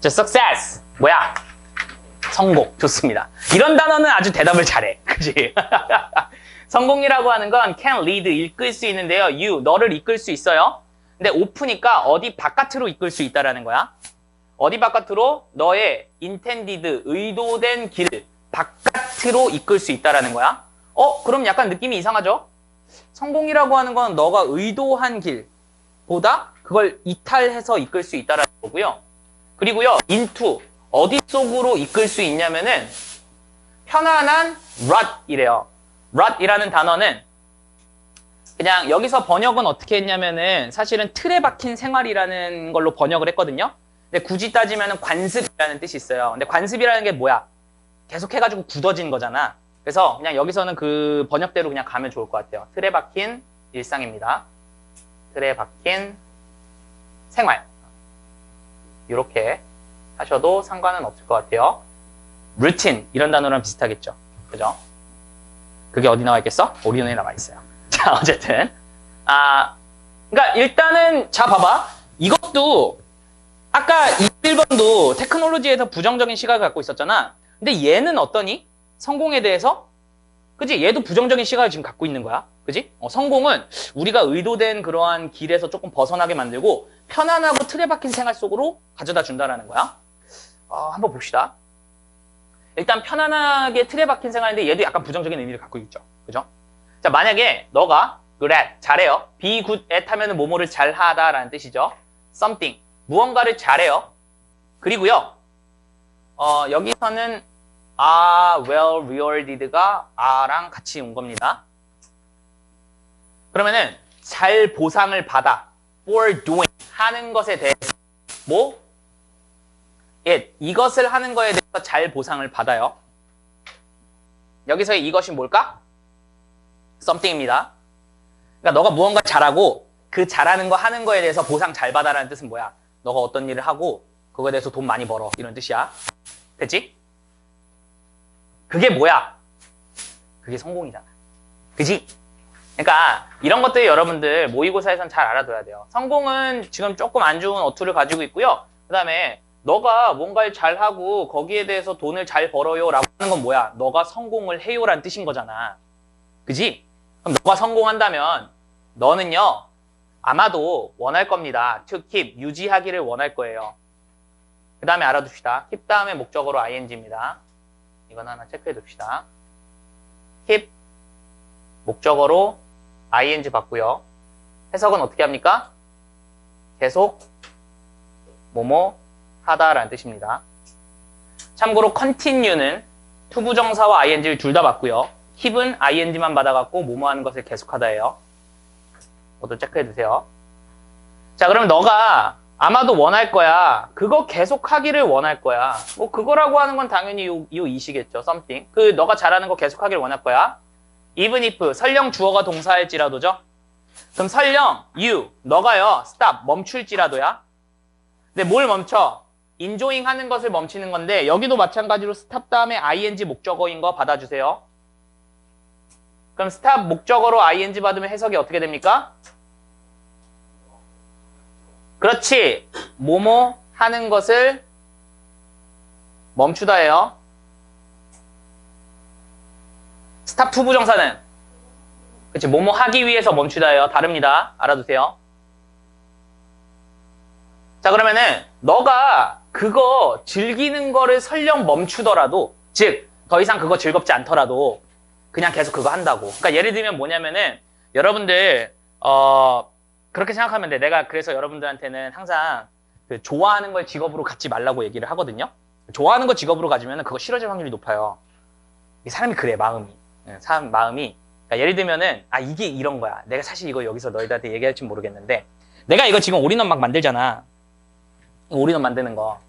자, success. 뭐야? 성공. 좋습니다. 이런 단어는 아주 대답을 잘해. 그지? 성공이라고 하는 건 can lead, 이끌 수 있는데요. you, 너를 이끌 수 있어요. 근데 open이니까 어디 바깥으로 이끌 수 있다라는 거야. 어디 바깥으로? 너의 intended, 의도된 길 바깥으로 이끌 수 있다라는 거야. 어? 그럼 약간 느낌이 이상하죠? 성공이라고 하는 건 너가 의도한 길보다 그걸 이탈해서 이끌 수 있다라는 거고요. 그리고요, into 어디 쪽으로 이끌 수 있냐면은 편안한 rut이래요. rut이라는 단어는 그냥 여기서 번역은 어떻게 했냐면은 사실은 틀에 박힌 생활이라는 걸로 번역을 했거든요. 근데 굳이 따지면은 관습이라는 뜻이 있어요. 근데 관습이라는 게 뭐야? 계속 해가지고 굳어진 거잖아. 그래서 그냥 여기서는 그 번역대로 그냥 가면 좋을 것 같아요. 틀에 박힌 일상입니다. 틀에 박힌 생활. 이렇게 하셔도 상관은 없을 것 같아요. 루틴 이런 단어랑 비슷하겠죠. 그죠? 그게 어디 나와 있겠어? 오리온에 나와 있어요. 자, 어쨌든 아, 그러니까 일단은 자 봐봐. 이것도 아까 21번도 테크놀로지에서 부정적인 시각을 갖고 있었잖아. 근데 얘는 어떠니? 성공에 대해서? 그지? 얘도 부정적인 시각을 지금 갖고 있는 거야. 그지? 어, 성공은 우리가 의도된 그러한 길에서 조금 벗어나게 만들고 편안하고 틀에 박힌 생활 속으로 가져다 준다라는 거야. 어, 한번 봅시다. 일단 편안하게 틀에 박힌 생활인데 얘도 약간 부정적인 의미를 갖고 있죠. 그죠? 자, 만약에 너가 at, 잘해요. be good at 하면은 뭐뭐를 잘하다라는 뜻이죠. something, 무언가를 잘해요. 그리고요, 어, 여기서는 are well rewarded가 are랑 같이 온 겁니다. 그러면은 잘 보상을 받아 for doing 하는 것에 대해서 뭐 it 이것을 하는 거에 대해서 잘 보상을 받아요. 여기서의 이것이 뭘까? something입니다. 그러니까 너가 무언가 잘하고 그 잘하는 거 하는 거에 대해서 보상 잘 받아라는 뜻은 뭐야? 너가 어떤 일을 하고 그거에 대해서 돈 많이 벌어 이런 뜻이야. 됐지? 그게 뭐야? 그게 성공이잖아. 그지? 그러니까 이런 것들 여러분들 모의고사에선 잘 알아둬야 돼요. 성공은 지금 조금 안 좋은 어투를 가지고 있고요. 그 다음에 너가 뭔가를 잘하고 거기에 대해서 돈을 잘 벌어요 라고 하는 건 뭐야? 너가 성공을 해요 라는 뜻인 거잖아. 그지? 그럼 너가 성공한다면 너는요 아마도 원할 겁니다. to keep, 유지하기를 원할 거예요. 그 다음에 알아둡시다. keep 다음에 목적어로 ing입니다. 이건 하나 체크해 둡시다. keep 목적어로 ing 받고요. 해석은 어떻게 합니까? 계속 뭐뭐 하다라는 뜻입니다. 참고로 continue는 투부정사와 ing를 둘 다 받고요. keep은 ing만 받아갖고 뭐뭐 하는 것을 계속하다예요. 모두 체크해 두세요. 자, 그럼 너가 아마도 원할 거야. 그거 계속하기를 원할 거야. 뭐 그거라고 하는 건 당연히 요, 요 이시겠죠. something. 그 너가 잘하는 거 계속하기를 원할 거야. Even if 설령 주어가 동사일지라도죠. 그럼 설령 you 너가요 stop 멈출지라도야. 근데 뭘 멈춰? enjoying 하는 것을 멈추는 건데 여기도 마찬가지로 stop 다음에 ing 목적어인 거 받아주세요. 그럼 stop 목적어로 ing 받으면 해석이 어떻게 됩니까? 그렇지. 뭐뭐 하는 것을 멈추다예요. 투 부정사는 그렇지. 뭐뭐 하기 위해서 멈추다예요. 다릅니다. 알아두세요. 자, 그러면은 너가 그거 즐기는 거를 설령 멈추더라도 즉 더 이상 그거 즐겁지 않더라도 그냥 계속 그거 한다고. 그러니까 예를 들면 뭐냐면은 여러분들 어 그렇게 생각하면 돼. 내가 그래서 여러분들한테는 항상 그 좋아하는 걸 직업으로 갖지 말라고 얘기를 하거든요. 좋아하는 거 직업으로 가지면 그거 싫어질 확률이 높아요. 이 사람이 그래 마음이. 예, 사람 마음이. 그러니까 예를 들면은 아 이게 이런 거야. 내가 사실 이거 여기서 너희들한테 얘기할지 모르겠는데 내가 이거 지금 올인원 막 만들잖아. 올인원 만드는 거.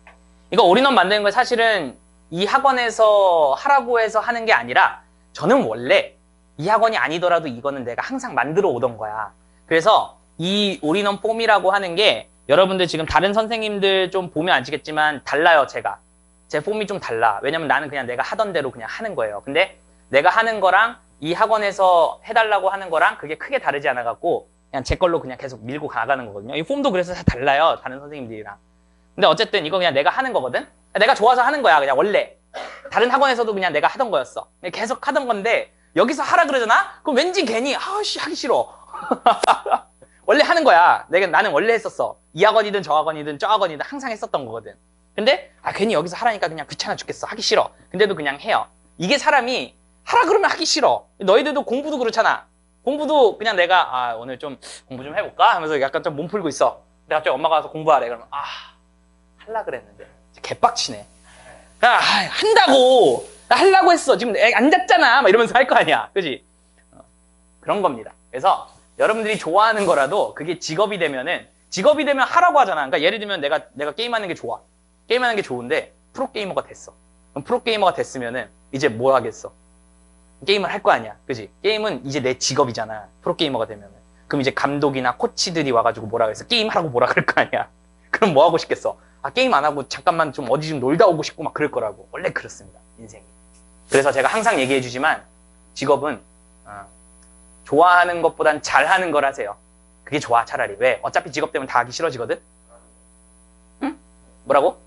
이거 올인원 만드는 거 사실은 이 학원에서 하라고 해서 하는 게 아니라 저는 원래 이 학원이 아니더라도 이거는 내가 항상 만들어 오던 거야. 그래서 이 올인원 폼이라고 하는 게 여러분들 지금 다른 선생님들 좀 보면 아시겠지만 달라요, 제가. 제 폼이 좀 달라. 왜냐면 나는 그냥 내가 하던 대로 그냥 하는 거예요. 근데 내가 하는 거랑 이 학원에서 해달라고 하는 거랑 그게 크게 다르지 않아갖고 그냥 제 걸로 그냥 계속 밀고 가가는 거거든요. 이 폼도 그래서 다 달라요. 다른 선생님들이랑. 근데 어쨌든 이거 그냥 내가 하는 거거든. 내가 좋아서 하는 거야. 그냥 원래 다른 학원에서도 그냥 내가 하던 거였어. 계속 하던 건데 여기서 하라 그러잖아. 그럼 왠지 괜히 아씨 하기 싫어. 원래 하는 거야. 내가 나는 원래 했었어. 이 학원이든 저 학원이든 저 학원이든 항상 했었던 거거든. 근데 아 괜히 여기서 하라니까 그냥 귀찮아 죽겠어. 하기 싫어. 근데도 그냥 해요. 이게 사람이 하라 그러면 하기 싫어. 너희들도 공부도 그렇잖아. 공부도 그냥 내가 아 오늘 좀 공부 좀 해볼까 하면서 약간 좀 몸 풀고 있어. 근데 갑자기 엄마가 와서 공부하래. 그러면 아 할라 그랬는데 개빡치네. 야 아, 한다고 나 하려고 했어. 지금 애 앉았잖아. 막 이러면서 할 거 아니야. 그지? 어, 그런 겁니다. 그래서 여러분들이 좋아하는 거라도 그게 직업이 되면은 직업이 되면 하라고 하잖아. 그러니까 예를 들면 내가 내가 게임하는 게 좋아. 게임하는 게 좋은데 프로 게이머가 됐어. 그럼 프로 게이머가 됐으면은 이제 뭐 하겠어? 게임을 할 거 아니야. 그지? 게임은 이제 내 직업이잖아. 프로 게이머가 되면은. 그럼 이제 감독이나 코치들이 와가지고 뭐라 그랬어? 게임 하라고 뭐라 그럴 거 아니야. 그럼 뭐 하고 싶겠어? 아, 게임 안 하고 잠깐만 좀 어디 좀 놀다 오고 싶고 막 그럴 거라고. 원래 그렇습니다. 인생이. 그래서 제가 항상 얘기해 주지만 직업은 어, 좋아하는 것보단 잘하는 걸 하세요. 그게 좋아 차라리. 왜? 어차피 직업 때문에 다 하기 싫어지거든? 응? 뭐라고?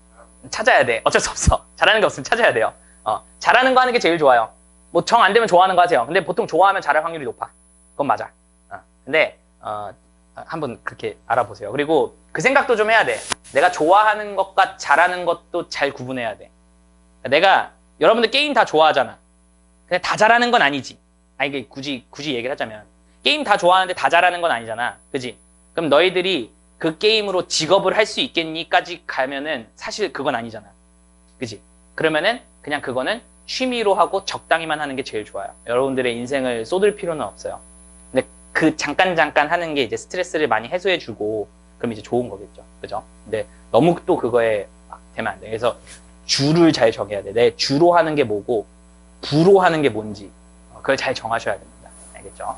찾아야 돼. 어쩔 수 없어. 잘하는 게 없으면 찾아야 돼요. 어, 잘하는 거 하는 게 제일 좋아요. 뭐 정 안 되면 좋아하는 거 하세요. 근데 보통 좋아하면 잘할 확률이 높아. 그건 맞아. 어, 근데 어, 한번 그렇게 알아보세요. 그리고 그 생각도 좀 해야 돼. 내가 좋아하는 것과 잘하는 것도 잘 구분해야 돼. 내가 여러분들 게임 다 좋아하잖아. 근데 다 잘하는 건 아니지. 아니 이게 굳이 굳이 얘기를 하자면 게임 다 좋아하는데 다 잘하는 건 아니잖아. 그지? 그럼 너희들이 그 게임으로 직업을 할 수 있겠니까지 가면은 사실 그건 아니잖아. 그지? 그러면은 그냥 그거는 취미로 하고 적당히만 하는 게 제일 좋아요. 여러분들의 인생을 쏟을 필요는 없어요. 근데 그 잠깐 잠깐 하는 게 이제 스트레스를 많이 해소해 주고 그럼 이제 좋은 거겠죠. 그죠? 근데 너무 또 그거에 막 되면 안 돼. 그래서 주를 잘 정해야 돼. 내 주로 하는 게 뭐고 부로 하는 게 뭔지 어, 그걸 잘 정하셔야 됩니다. 알겠죠?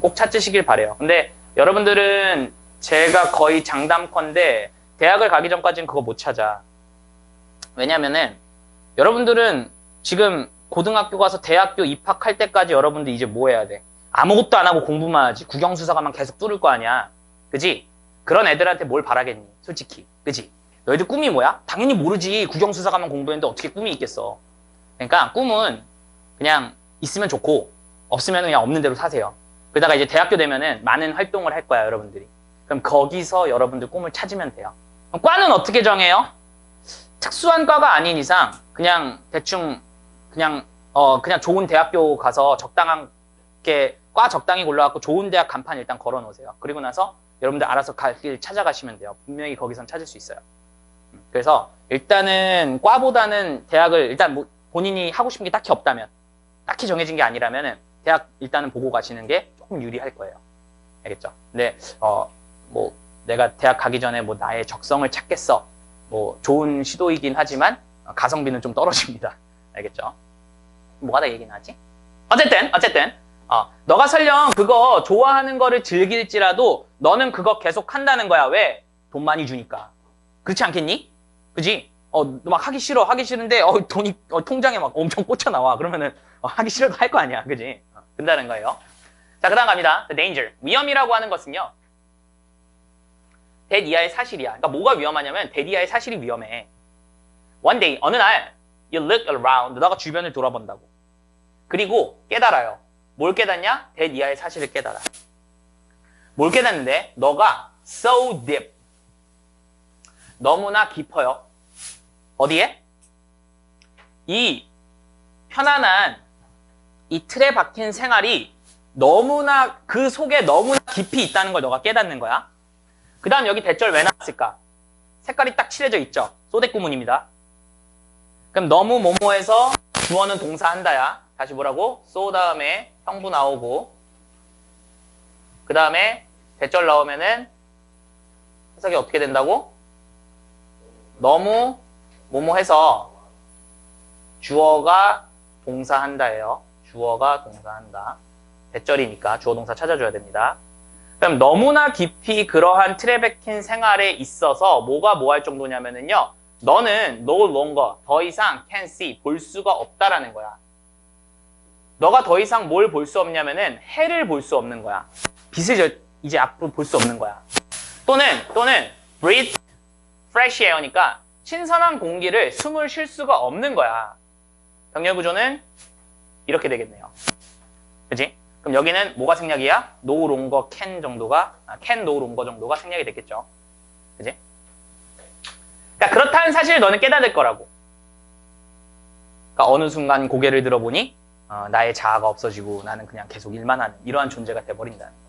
꼭 찾으시길 바래요. 근데 여러분들은 제가 거의 장담컨대 대학을 가기 전까지는 그거 못 찾아. 왜냐면은 여러분들은 지금 고등학교 가서 대학교 입학할 때까지 여러분들 이제 뭐 해야 돼? 아무것도 안 하고 공부만 하지. 국영수사가만 계속 뚫을 거 아니야. 그지? 그런 애들한테 뭘 바라겠니? 솔직히. 그지? 너희들 꿈이 뭐야? 당연히 모르지. 국영수사가만 공부했는데 어떻게 꿈이 있겠어. 그러니까 꿈은 그냥 있으면 좋고 없으면 그냥 없는 대로 사세요. 그러다가 이제 대학교 되면은 많은 활동을 할 거야, 여러분들이. 그럼 거기서 여러분들 꿈을 찾으면 돼요. 그럼 과는 어떻게 정해요? 특수한 과가 아닌 이상 그냥 대충 그냥 어 그냥 좋은 대학교 가서 적당하게 과 적당히 골라갖고 좋은 대학 간판 일단 걸어 놓으세요. 그리고 나서 여러분들 알아서 갈 길 찾아가시면 돼요. 분명히 거기선 찾을 수 있어요. 음, 그래서 일단은 과보다는 대학을 일단 뭐 본인이 하고 싶은 게 딱히 없다면 딱히 정해진 게 아니라면은 대학 일단은 보고 가시는 게 조금 유리할 거예요. 알겠죠? 근데 어 뭐 내가 대학 가기 전에 뭐 나의 적성을 찾겠어. 뭐 좋은 시도이긴 하지만 어, 가성비는 좀 떨어집니다. 알겠죠? 뭐가 다 얘기는 하지? 어쨌든 어쨌든 어, 너가 설령 그거 좋아하는 거를 즐길지라도 너는 그거 계속 한다는 거야. 왜? 돈 많이 주니까. 그렇지 않겠니? 그지? 어, 너막 하기 싫어. 하기 싫은데 어, 돈이 어, 통장에 막 엄청 꽂혀 나와. 그러면은 어, 하기 싫어도 할 거 아니야. 그지? 어, 된다는 거예요. 자, 그 다음 갑니다. The danger. 위험이라고 하는 것은요. 대 이하의 사실이야. 그러니까 뭐가 위험하냐면 대 이하의 사실이 위험해. One day 어느 날 you look around 너가 주변을 돌아본다고. 그리고 깨달아요. 뭘 깨닫냐? 대 이하의 사실을 깨달아. 뭘 깨닫는데 너가 so deep 너무나 깊어요. 어디에? 이 편안한 이 틀에 박힌 생활이 너무나 그 속에 너무나 깊이 있다는 걸 너가 깨닫는 거야. 그 다음 여기 대절 왜 나왔을까? 색깔이 딱 칠해져 있죠. 소대 구문입니다. 그럼 너무 뭐뭐해서 주어는 동사한다야. 다시 뭐라고? 소 다음에 형부 나오고 그 다음에 대절 나오면은 해석이 어떻게 된다고? 너무 뭐뭐 해서 주어가 동사한다예요. 주어가 동사한다. 대절이니까 주어 동사 찾아줘야 됩니다. 그럼 너무나 깊이 그러한 박힌 생활에 있어서 뭐가 뭐 할 정도냐면은요. 너는 no longer 더 이상 can see 볼 수가 없다라는 거야. 너가 더 이상 뭘 볼 수 없냐면은 해를 볼 수 없는 거야. 빛을 저- 이제 앞으로 볼 수 없는 거야. 또는 또는 breathe fresh air니까 신선한 공기를 숨을 쉴 수가 없는 거야. 병렬 구조는 이렇게 되겠네요. 그지? 그럼 여기는 뭐가 생략이야? no longer can 정도가, 아, can no longer 정도가 생략이 됐겠죠. 그지? 그러니까 그렇다는 사실을 너는 깨달을 거라고. 그러니까 어느 순간 고개를 들어보니 어, 나의 자아가 없어지고 나는 그냥 계속 일만 하는 이러한 존재가 돼버린다는 거야.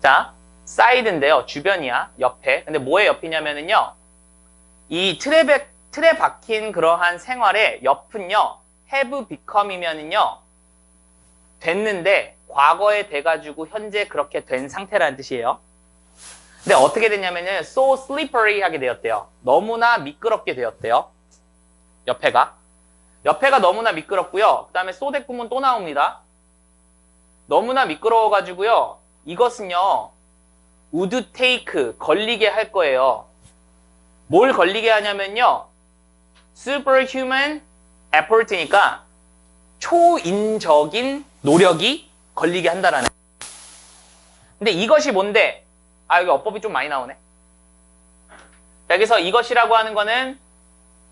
자, 사이드인데요. 주변이야. 옆에. 근데 뭐의 옆이냐면은요. 이 틀에, 백- 틀에 박힌 그러한 생활의 옆은요. have become이면은요. 됐는데 과거에 돼가지고 현재 그렇게 된 상태라는 뜻이에요. 근데 어떻게 됐냐면은 so slippery 하게 되었대요. 너무나 미끄럽게 되었대요. 옆에가. 옆에가 너무나 미끄럽고요. 그 다음에 대꾸문 또 나옵니다. 너무나 미끄러워가지고요. 이것은요. would take 걸리게 할 거예요. 뭘 걸리게 하냐면요. superhuman effort니까 초인적인 노력이 걸리게 한다라는. 근데 이것이 뭔데? 아, 여기 어법이 좀 많이 나오네. 여기서 이것이라고 하는 거는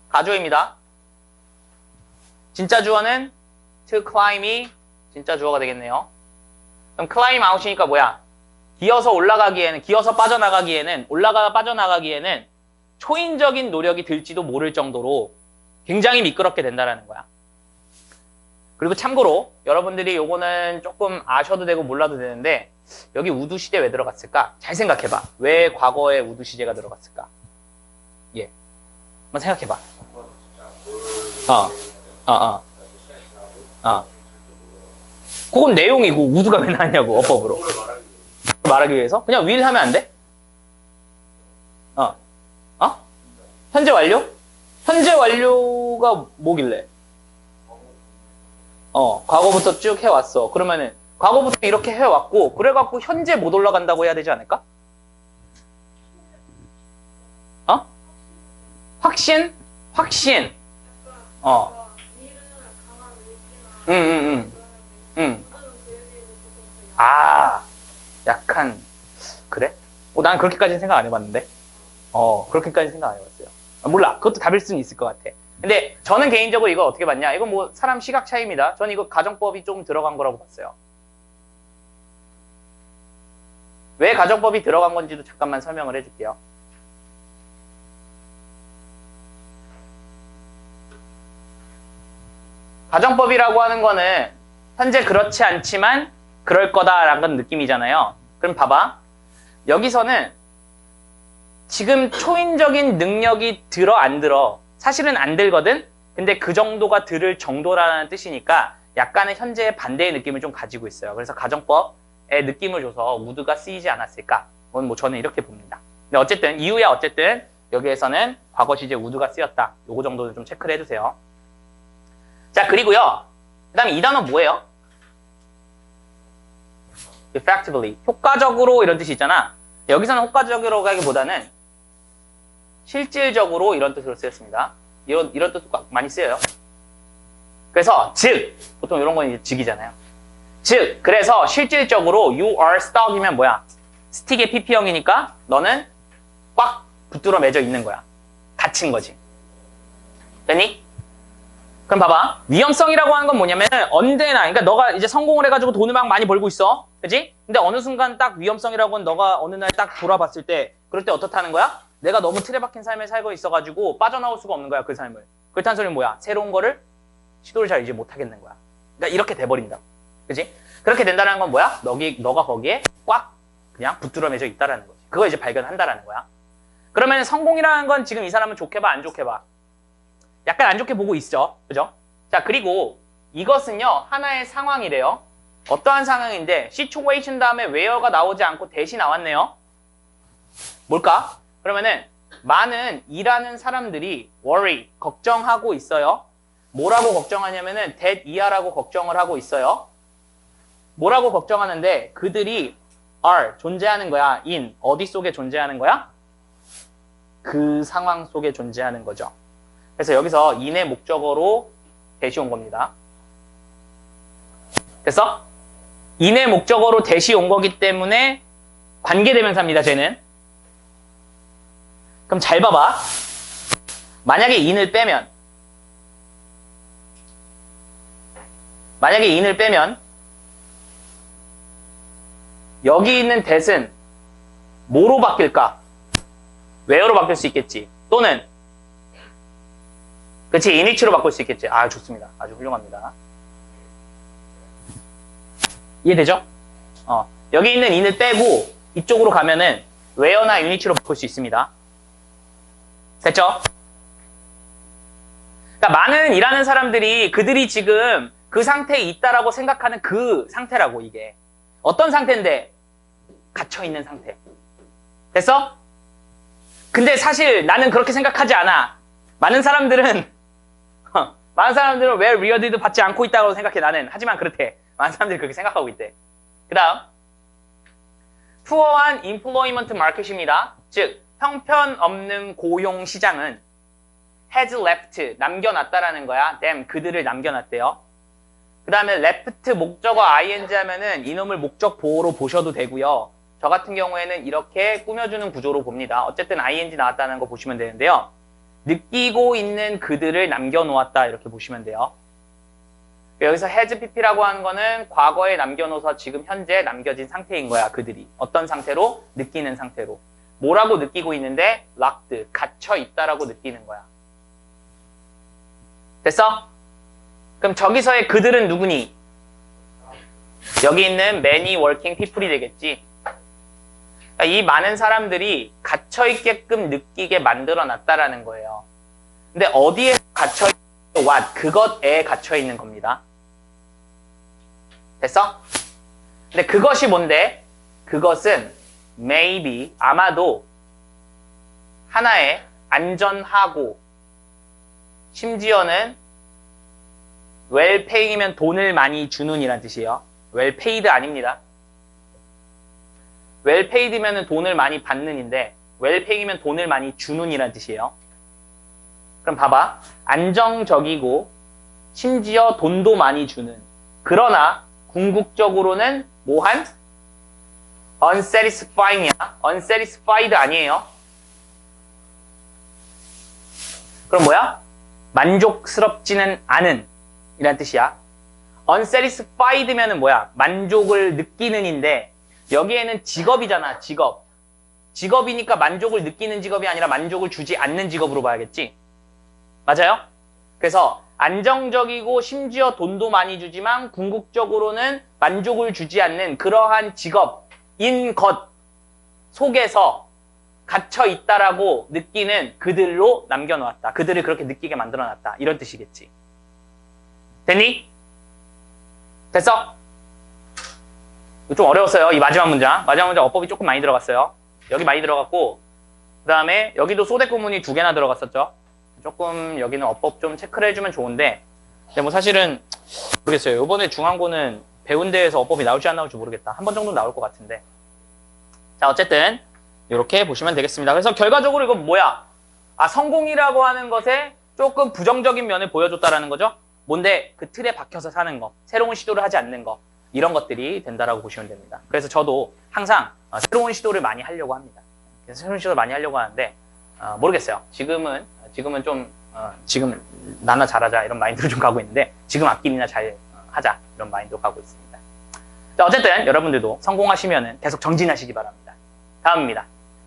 가주어입니다. 진짜 주어는 to climb이 진짜 주어가 되겠네요. 그럼 climb out이니까 뭐야? 기어서 올라가기에는, 기어서 빠져나가기에는, 올라가 빠져나가기에는 초인적인 노력이 들지도 모를 정도로 굉장히 미끄럽게 된다라는 거야. 그리고 참고로 여러분들이 요거는 조금 아셔도 되고 몰라도 되는데 여기 우두 시대 왜 들어갔을까? 잘 생각해봐. 왜 과거에 우두 시제가 들어갔을까? 예. 한번 생각해봐. 어, 어, 어, 어. 그건 내용이고 우두가 왜 나왔냐고 어법으로 말하기 위해서 그냥 will 하면 안 돼? 어, 어? 현재 완료? 현재 완료가 뭐길래? 어, 과거부터 쭉 해왔어. 그러면은, 과거부터 이렇게 해왔고, 그래갖고 현재 못 올라간다고 해야 되지 않을까? 어? 확신? 확신. 어. 응, 응, 응. 응. 아, 약간, 그래? 어, 난 그렇게까지는 생각 안 해봤는데. 어, 그렇게까지 생각 안 해봤어요. 아, 몰라. 그것도 답일 수는 있을 것 같아. 근데 저는 개인적으로 이거 어떻게 봤냐? 이건 뭐 사람 시각 차이입니다. 저는 이거 가정법이 좀 들어간 거라고 봤어요. 왜 가정법이 들어간 건지도 잠깐만 설명을 해줄게요. 가정법이라고 하는 거는 현재 그렇지 않지만 그럴 거다라는 느낌이잖아요. 그럼 봐봐. 여기서는 지금 초인적인 능력이 들어 안 들어 사실은 안 들거든? 근데 그 정도가 들을 정도라는 뜻이니까 약간의 현재의 반대의 느낌을 좀 가지고 있어요. 그래서 가정법의 느낌을 줘서 우드가 쓰이지 않았을까? 그건 뭐 저는 이렇게 봅니다. 근데 어쨌든 이유야 어쨌든 여기에서는 과거 시제 우드가 쓰였다. 요거 정도는 좀 체크를 해두세요. 자 그리고요. 그 다음에 이 단어 뭐예요? effectively 효과적으로 이런 뜻이 있잖아. 여기서는 효과적으로 가기보다는 실질적으로 이런 뜻으로 쓰였습니다. 이런, 이런 뜻도 많이 쓰여요. 그래서, 즉, 보통 이런 건 이제 즉이잖아요. 즉, 그래서 실질적으로 you are stuck이면 뭐야? 스틱의 PP형이니까 너는 꽉 붙들어 맺어 있는 거야. 갇힌 거지. 됐니? 그럼 봐봐. 위험성이라고 하는 건 뭐냐면 언제나, 그러니까 너가 이제 성공을 해가지고 돈을 막 많이 벌고 있어. 그지? 근데 어느 순간 딱 위험성이라고 하는 너가 어느 날 딱 돌아봤을 때 그럴 때 어떻다는 거야? 내가 너무 틀에 박힌 삶을 살고 있어가지고 빠져나올 수가 없는 거야, 그 삶을. 그렇다는 소리는 뭐야? 새로운 거를 시도를 잘 이제 못 하겠는 거야. 그러니까 이렇게 돼버린다. 그지? 그렇게 된다는 건 뭐야? 너기, 너가 거기에 꽉 그냥 붙들어 맺어 있다라는 거지. 그거 이제 발견한다라는 거야. 그러면 성공이라는 건 지금 이 사람은 좋게 봐, 안 좋게 봐? 약간 안 좋게 보고 있죠. 그죠? 자, 그리고 이것은요, 하나의 상황이래요. 어떠한 상황인데, situation 다음에 where가 나오지 않고 대시 나왔네요. 뭘까? 그러면은, 많은 일하는 사람들이 worry, 걱정하고 있어요. 뭐라고 걱정하냐면은, that 이하라고 걱정을 하고 있어요. 뭐라고 걱정하는데, 그들이 are, 존재하는 거야. in, 어디 속에 존재하는 거야? 그 상황 속에 존재하는 거죠. 그래서 여기서 인의 목적어로 대시 온 겁니다. 됐어? 인의 목적어로 대시 온 거기 때문에 관계대명사입니다, 쟤는. 그럼 잘 봐봐. 만약에 in을 빼면 만약에 in을 빼면 여기 있는 that은 뭐로 바뀔까? where로 바뀔 수 있겠지. 또는 그치 which로 바꿀 수 있겠지. 아 좋습니다. 아주 훌륭합니다. 이해되죠? 어, 여기 있는 in을 빼고 이쪽으로 가면은 in which로 바꿀 수 있습니다. 됐죠? 그러니까 많은 일하는 사람들이 그들이 지금 그 상태에 있다라고 생각하는 그 상태라고 이게 어떤 상태인데 갇혀 있는 상태. 됐어? 근데 사실 나는 그렇게 생각하지 않아. 많은 사람들은 어, 많은 사람들은 왜 리어디드 받지 않고 있다고 생각해 나는. 하지만 그렇대. 많은 사람들이 그렇게 생각하고 있대. 그 다음 푸어한 인플로이먼트 마켓입니다. 즉 형편없는 고용 시장은 has left 남겨놨다라는 거야. them 그들을 남겨놨대요. 그 다음에 left 목적어 ing 하면은 이놈을 목적 보호로 보셔도 되고요. 저 같은 경우에는 이렇게 꾸며주는 구조로 봅니다. 어쨌든 ing 나왔다는 거 보시면 되는데요. 느끼고 있는 그들을 남겨놓았다 이렇게 보시면 돼요. 여기서 has pp라고 하는 거는 과거에 남겨놓아서 지금 현재 남겨진 상태인 거야 그들이 어떤 상태로 느끼는 상태로 뭐라고 느끼고 있는데 locked 갇혀 있다라고 느끼는 거야. 됐어? 그럼 저기서의 그들은 누구니? 여기 있는 many working people이 되겠지. 그러니까 이 많은 사람들이 갇혀 있게끔 느끼게 만들어 놨다라는 거예요. 근데 어디에 갇혀 있는 what 그것에 갇혀 있는 겁니다. 됐어? 근데 그것이 뭔데? 그것은 maybe 아마도 하나의 안전하고 심지어는 paying이면 돈을 많이 주는 이란 뜻이에요. paid 아닙니다. paid면 돈을 많이 받는인데 paying이면 돈을 많이 주는 이란 뜻이에요. 그럼 봐봐. 안정적이고 심지어 돈도 많이 주는 그러나 궁극적으로는 뭐한? Unsatisfying이야. unsatisfied 아니에요. 그럼 뭐야? 만족스럽지는 않은 이란 뜻이야. unsatisfied면은 뭐야? 만족을 느끼는인데 여기에는 직업이잖아. 직업. 직업이니까 만족을 느끼는 직업이 아니라 만족을 주지 않는 직업으로 봐야겠지. 맞아요? 그래서 안정적이고 심지어 돈도 많이 주지만 궁극적으로는 만족을 주지 않는 그러한 직업 인 것 속에서 갇혀 있다라고 느끼는 그들로 남겨놓았다. 그들을 그렇게 느끼게 만들어놨다. 이런 뜻이겠지. 됐니? 됐어? 좀 어려웠어요. 이 마지막 문장. 마지막 문장 어법이 조금 많이 들어갔어요. 여기 많이 들어갔고 그 다음에 여기도 소대 구문이 두 개나 들어갔었죠. 조금 여기는 어법 좀 체크를 해주면 좋은데 근데 뭐 사실은 모르겠어요. 이번에 중앙고는 배운 데에서 어법이 나올지 안 나올지 모르겠다. 한 번 정도 나올 것 같은데 자 어쨌든 이렇게 보시면 되겠습니다. 그래서 결과적으로 이건 뭐야? 아 성공이라고 하는 것에 조금 부정적인 면을 보여줬다라는 거죠. 뭔데 그 틀에 박혀서 사는 거, 새로운 시도를 하지 않는 거 이런 것들이 된다라고 보시면 됩니다. 그래서 저도 항상 어, 새로운 시도를 많이 하려고 합니다. 그래서 새로운 시도를 많이 하려고 하는데 어, 모르겠어요. 지금은 지금은 좀 어, 지금 나나 잘하자 이런 마인드로 좀 가고 있는데 지금 앞길이나 잘 어, 하자 이런 마인드로 가고 있습니다. 자, 어쨌든 여러분들도 성공하시면 계속 정진하시기 바랍니다. 다음입니다.